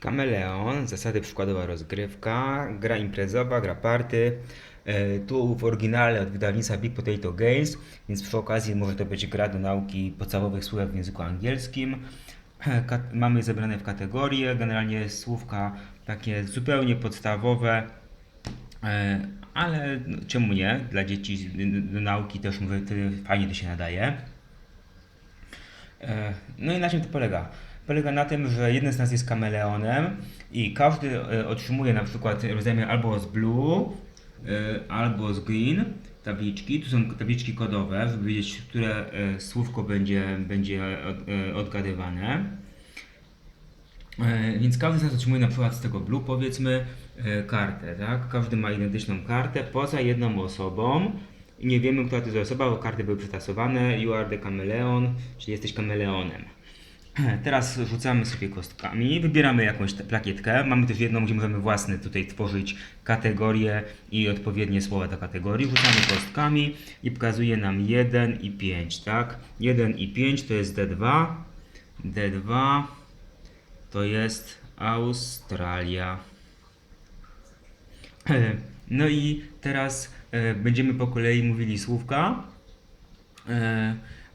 Kameleon, zasady przykładowa rozgrywka, gra imprezowa, gra party. E, Tu w oryginale od wydawnictwa Big Potato Games, więc przy okazji może to być gra do nauki podstawowych słówek w języku angielskim. E, Mamy zebrane w kategorie, generalnie słówka takie zupełnie podstawowe, e, ale no, czemu nie? Dla dzieci do nauki też fajnie to się nadaje. No i na czym to polega? Polega na tym, że jeden z nas jest kameleonem i każdy e, otrzymuje na przykład rodzajmy albo z blue, e, albo z green tabliczki. Tu są tabliczki kodowe, żeby wiedzieć, które e, słówko będzie, będzie od- odgadywane. Więc każdy z nas otrzymuje na przykład z tego blue powiedzmy kartę, tak? Każdy ma identyczną kartę poza jedną osobą nie wiemy, która to jest osoba, bo karty były przetasowane. You are the chameleon, czyli jesteś kameleonem. Teraz rzucamy sobie kostkami, wybieramy jakąś plakietkę. Mamy też jedną, gdzie możemy własne tutaj tworzyć kategorie i odpowiednie słowa do kategorii. Rzucamy kostkami i pokazuje nam 1 i 5, tak? 1 i 5 to jest D2, D2 to jest Australia. No i teraz e, będziemy po kolei mówili słówka.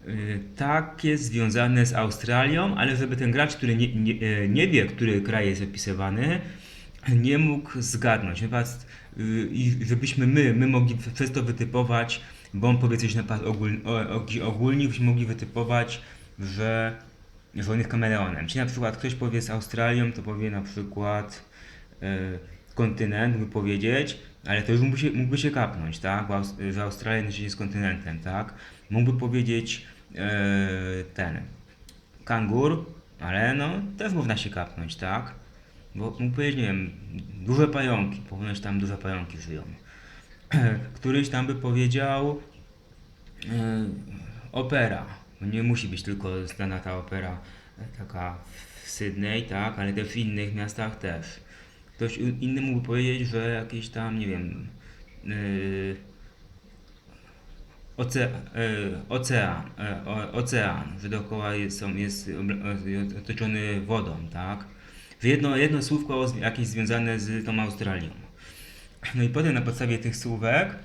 E, takie związane z Australią, ale żeby ten gracz, który nie, nie, e, nie wie, który kraj jest opisywany, nie mógł zgadnąć. Y, i żebyśmy my, my mogli przez to wytypować, bo on powie coś na przykład ogól, o, o, jakiś ogólnik, byśmy mogli wytypować, że, że on jest kameleonem. Czyli na przykład ktoś powie z Australią, to powie na przykład e, kontynent, mógłby powiedzieć, ale to już mógłby się, mógłby się kapnąć, tak? Że Australia nie jest kontynentem, tak? Mógłby powiedzieć e, ten kangur, ale no też można się kapnąć, tak? Bo mógł powiedzieć, nie wiem, duże pająki, ponieważ tam duże pająki żyją. Któryś tam by powiedział e, opera. Bo nie musi być tylko znana ta opera e, taka w Sydney, tak, ale też w innych miastach też. Ktoś inny mógłby powiedzieć, że jakieś tam, nie wiem, yy, oce, yy, ocean, yy, ocean, że dookoła jest, jest otoczony wodą, tak? Że jedno, jedno słówko jakieś związane z tą Australią. No i potem na podstawie tych słówek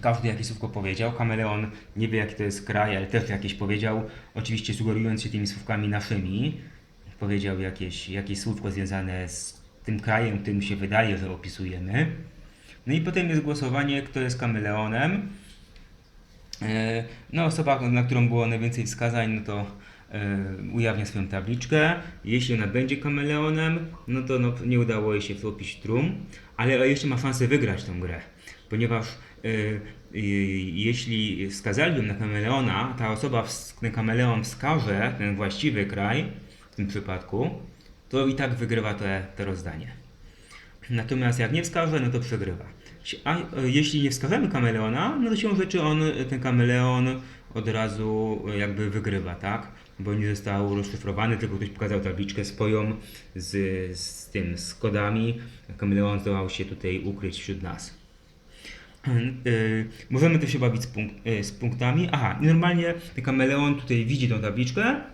każdy jakieś słówko powiedział. Kameleon nie wie jaki to jest kraj, ale też jakieś powiedział, oczywiście sugerując się tymi słówkami naszymi. Powiedział jakieś, jakieś słówko związane z tym krajem, którym się wydaje, że opisujemy. No i potem jest głosowanie, kto jest kameleonem. E, No, osoba, na którą było najwięcej wskazań, no to e, ujawnia swoją tabliczkę. Jeśli ona będzie kameleonem, no to no, nie udało jej się wtopić trum, ale jeszcze ma szansę wygrać tę grę, ponieważ e, jeśli wskazali na kameleona, ta osoba, ten kameleon wskaże ten właściwy kraj, w tym przypadku, to i tak wygrywa te rozdanie. Natomiast jak nie wskaże, no to przegrywa. A e, jeśli nie wskażemy kameleona, no to siłą rzeczy on, ten kameleon od razu e, jakby wygrywa, tak? Bo nie został rozszyfrowany, tylko ktoś pokazał tabliczkę swoją z, z tym, z kodami. Kameleon zdołał się tutaj ukryć wśród nas. Yy, możemy też się bawić z, punk- yy, z punktami. Aha, normalnie ten kameleon tutaj widzi tą tabliczkę e,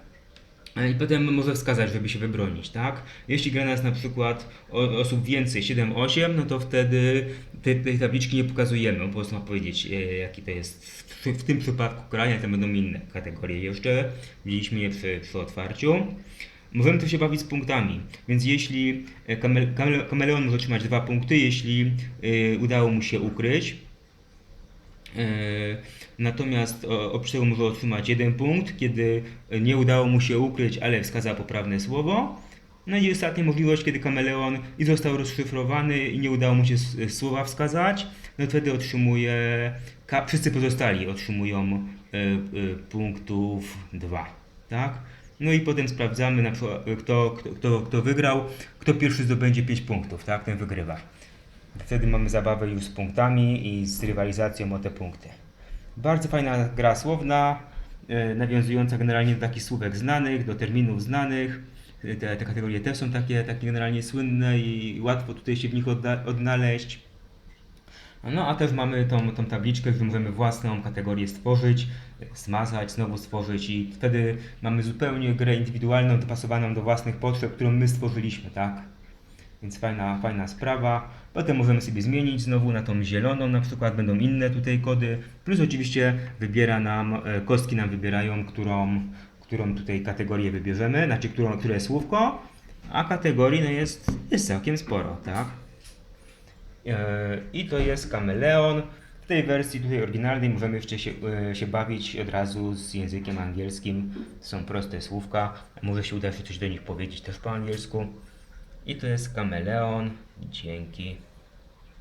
i potem może wskazać, żeby się wybronić, tak? Jeśli gra nas na przykład osób więcej, 7-8, no to wtedy te- tej tabliczki nie pokazujemy. Po prostu ma powiedzieć, e, jaki to jest w, tym przypadku kraj, tam będą inne kategorie jeszcze. Widzieliśmy je przy, przy otwarciu. Możemy też się bawić z punktami, więc jeśli e, kamele, kamele, kameleon może otrzymać dwa punkty, jeśli e, udało mu się ukryć, E, Natomiast o- oprócz tego może otrzymać jeden punkt, kiedy nie udało mu się ukryć, ale wskazał poprawne słowo. No i ostatnia możliwość, kiedy kameleon i został rozszyfrowany i nie udało mu się s- słowa wskazać, no wtedy otrzymuje, wszyscy pozostali otrzymują e, e, punktów dwa, tak? No i potem sprawdzamy, na przykład, e, kto, kto, kto, kto wygrał, kto pierwszy zdobędzie 5 punktów, tak? Ten wygrywa. Wtedy mamy zabawę już z punktami i z rywalizacją o te punkty. Bardzo fajna gra słowna, e, nawiązująca generalnie do takich słówek znanych, do terminów znanych. E, Te, te kategorie też są takie, takie generalnie słynne i łatwo tutaj się w nich odda- odnaleźć. No a też mamy tą, tą tabliczkę, gdzie możemy własną kategorię stworzyć, smazać, znowu stworzyć i wtedy mamy zupełnie grę indywidualną, dopasowaną do własnych potrzeb, którą my stworzyliśmy, tak? Więc fajna, fajna sprawa. Potem możemy sobie zmienić znowu na tą zieloną, na przykład będą inne tutaj kody. Plus oczywiście wybiera nam, e, kostki nam wybierają, którą, którą tutaj kategorię wybierzemy, znaczy którą, które słówko, a kategorii no jest, jest całkiem sporo, tak? E, I to jest kameleon. W tej wersji tutaj oryginalnej możemy jeszcze się, e, się bawić od razu z językiem angielskim. Są proste słówka. Może się uda się coś do nich powiedzieć też po angielsku. I to jest kameleon. Dzięki.